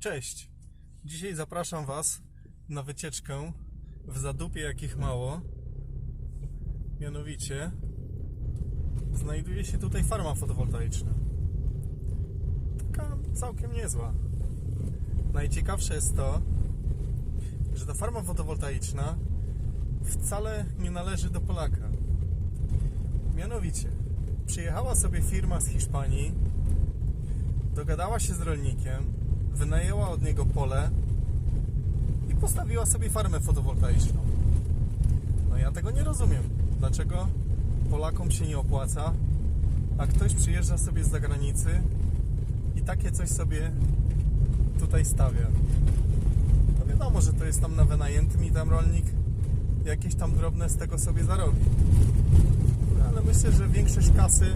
Cześć! Dzisiaj zapraszam Was na wycieczkę w zadupie jakich mało. Mianowicie znajduje się tutaj farma fotowoltaiczna. Taka całkiem niezła. Najciekawsze jest to, że ta farma fotowoltaiczna wcale nie należy do Polaka. Mianowicie, przyjechała sobie firma z Hiszpanii, dogadała się z rolnikiem, wynajęła od niego pole i postawiła sobie farmę fotowoltaiczną. No ja tego nie rozumiem. Dlaczego Polakom się nie opłaca, a ktoś przyjeżdża sobie z zagranicy i takie coś sobie tutaj stawia. No wiadomo, że to jest tam na wynajętym i tam rolnik jakieś tam drobne z tego sobie zarobi. No, ale myślę, że większość kasy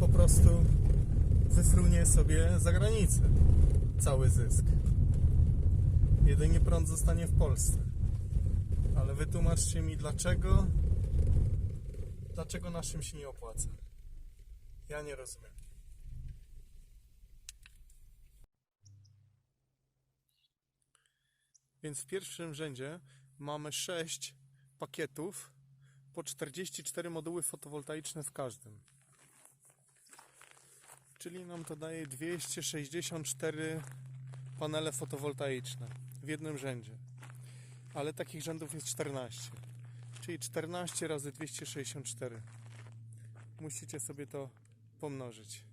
po prostu wyfrunie sobie za granicę cały zysk. Jedynie prąd zostanie w Polsce. Ale wytłumaczcie mi dlaczego dlaczego naszym się nie opłaca. Ja nie rozumiem. Więc w pierwszym rzędzie mamy 6 pakietów po 44 moduły fotowoltaiczne w każdym. Czyli nam to daje 264 panele fotowoltaiczne w jednym rzędzie. Ale takich rzędów jest 14. Czyli 14 razy 264. Musicie sobie to pomnożyć.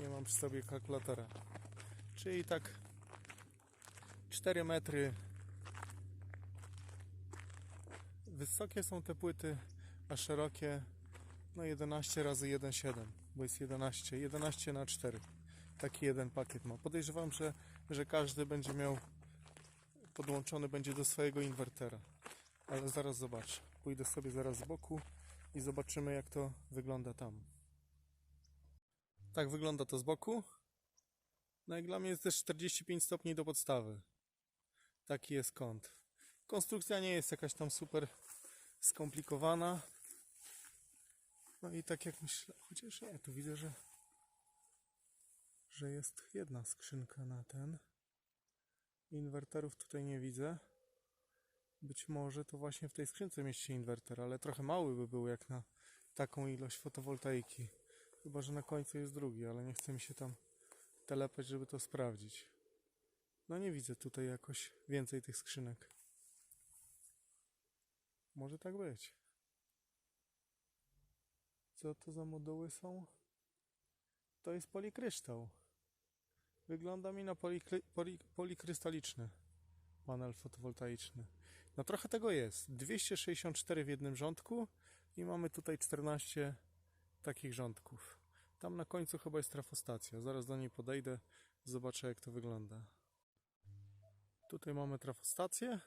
Nie mam przy sobie kalkulatora. Czyli tak 4 metry wysokie są te płyty, a szerokie no 11 razy 1,7, bo jest 11, 11 na 4. Taki jeden pakiet ma. Podejrzewam, że, że każdy będzie miał podłączony będzie do swojego inwertera. Ale zaraz zobaczę. Pójdę sobie zaraz z boku i zobaczymy jak to wygląda tam. Tak wygląda to z boku. No jak dla mnie jest też 45 stopni do podstawy. Taki jest kąt. Konstrukcja nie jest jakaś tam super skomplikowana. No i tak jak myślę, chociaż nie, tu widzę, że, że jest jedna skrzynka na ten. Inwerterów tutaj nie widzę. Być może to właśnie w tej skrzynce mieści się inwerter, ale trochę mały by był jak na taką ilość fotowoltaiki. Chyba, że na końcu jest drugi, ale nie chce mi się tam telepać, żeby to sprawdzić. No nie widzę tutaj jakoś więcej tych skrzynek. Może tak być. Co to za moduły są? To jest polikryształ. Wygląda mi na polikry, poli, polikrystaliczny panel fotowoltaiczny. No trochę tego jest. 264 w jednym rządku i mamy tutaj 14 takich rządków. Tam na końcu chyba jest trafostacja. Zaraz do niej podejdę, zobaczę jak to wygląda. Tutaj mamy trafostację.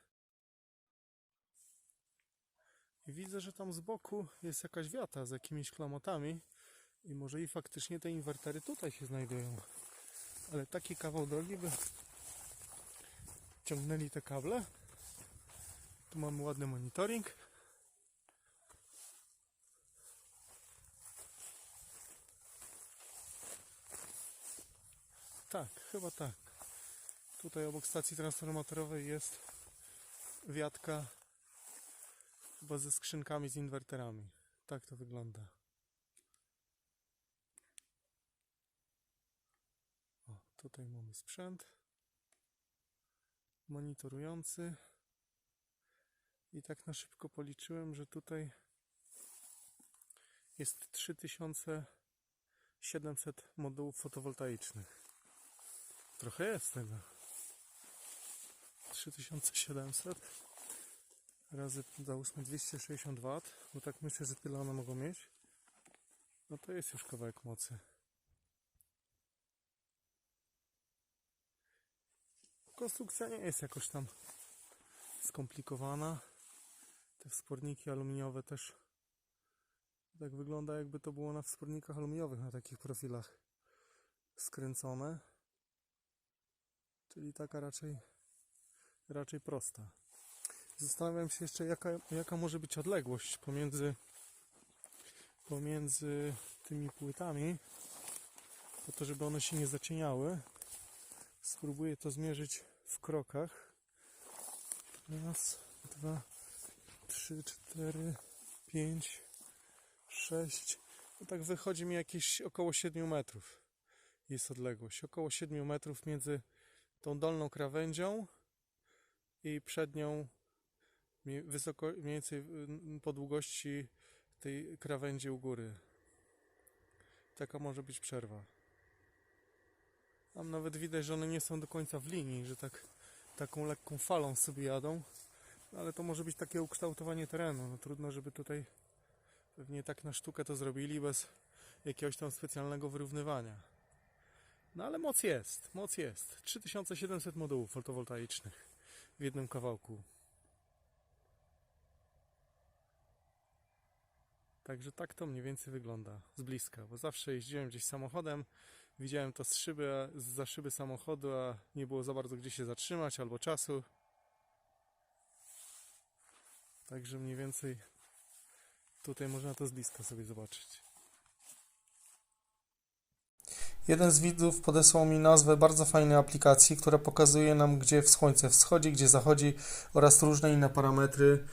Widzę, że tam z boku jest jakaś wiata z jakimiś klamotami. I może i faktycznie te inwertery tutaj się znajdują. Ale taki kawał drogi by ciągnęli te kable. Tu mamy ładny monitoring. Tak, chyba tak. Tutaj obok stacji transformatorowej jest wiatka chyba ze skrzynkami z inwerterami. Tak to wygląda. O, tutaj mamy sprzęt monitorujący. I tak na szybko policzyłem, że tutaj jest 3700 modułów fotowoltaicznych. Trochę jest tego. 3700 razy załóżmy 260 W, bo tak myślę, że tyle one mogą mieć. No to jest już kawałek mocy. Konstrukcja nie jest jakoś tam skomplikowana. Te wsporniki aluminiowe też tak wygląda jakby to było na wspornikach aluminiowych na takich profilach skręcone. Czyli taka raczej raczej prosta. Zastanawiam się jeszcze jaka, jaka może być odległość pomiędzy pomiędzy tymi płytami po to, żeby one się nie zacieniały Spróbuję to zmierzyć w krokach. Raz, dwa, trzy, cztery, pięć, sześć. No tak wychodzi mi jakieś około 7 metrów. Jest odległość. Około 7 metrów między tą dolną krawędzią i przednią mniej, wysoko, mniej więcej po długości tej krawędzi u góry. Taka może być przerwa. Tam nawet widać, że one nie są do końca w linii, że tak taką lekką falą sobie jadą. No, ale to może być takie ukształtowanie terenu. No, trudno, żeby tutaj pewnie tak na sztukę to zrobili bez jakiegoś tam specjalnego wyrównywania. No ale moc jest, moc jest. 3700 modułów fotowoltaicznych w jednym kawałku. Także tak to mniej więcej wygląda z bliska, bo zawsze jeździłem gdzieś samochodem, widziałem to z szyby, za szyby samochodu, a nie było za bardzo gdzie się zatrzymać albo czasu. Także mniej więcej tutaj można to z bliska sobie zobaczyć. Jeden z widzów podesłał mi nazwę bardzo fajnej aplikacji, która pokazuje nam, gdzie w słońce wschodzi, gdzie zachodzi oraz różne inne parametry,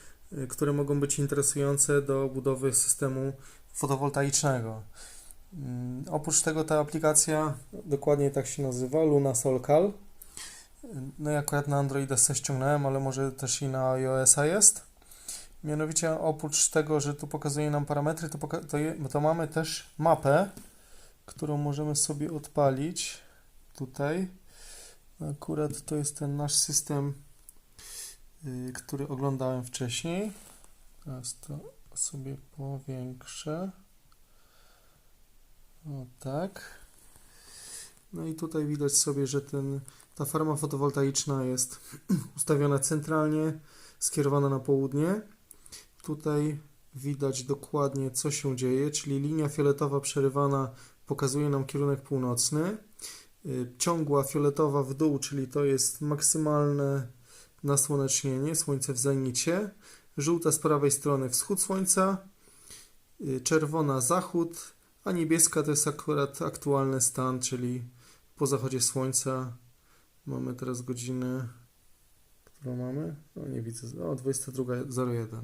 które mogą być interesujące do budowy systemu fotowoltaicznego. Mm, Oprócz tego ta aplikacja, dokładnie tak się nazywa, Luna Solcal. No i akurat na Androida sobie ściągnąłem, ale może też i na iOS-a jest. Mianowicie oprócz tego, że tu pokazuje nam parametry, to, to, je, to mamy też mapę, którą możemy sobie odpalić tutaj. Akurat to jest ten nasz system, y, który oglądałem wcześniej. Teraz to sobie powiększę. O tak. No i tutaj widać sobie, że ten, ta farma fotowoltaiczna jest ustawiona centralnie, skierowana na południe. Tutaj widać dokładnie co się dzieje, czyli linia fioletowa przerywana pokazuje nam kierunek północny. Y, Ciągła fioletowa w dół, czyli to jest maksymalne nasłonecznienie, słońce w zenicie. Żółta z prawej strony wschód słońca, y, czerwona zachód, a niebieska to jest akurat aktualny stan, czyli po zachodzie słońca. Mamy teraz godzinę, którą mamy? O, nie widzę. O, 22.01.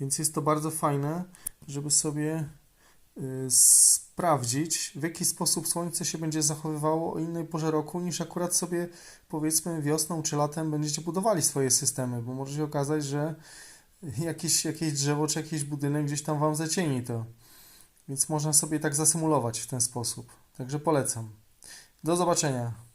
Więc jest to bardzo fajne, żeby sobie sprawdzić, w jaki sposób słońce się będzie zachowywało o innej porze roku, niż akurat sobie powiedzmy wiosną czy latem będziecie budowali swoje systemy, bo może się okazać, że jakieś, jakieś drzewo czy jakiś budynek gdzieś tam Wam zacieni to. Więc można sobie tak zasymulować w ten sposób. Także polecam. Do zobaczenia.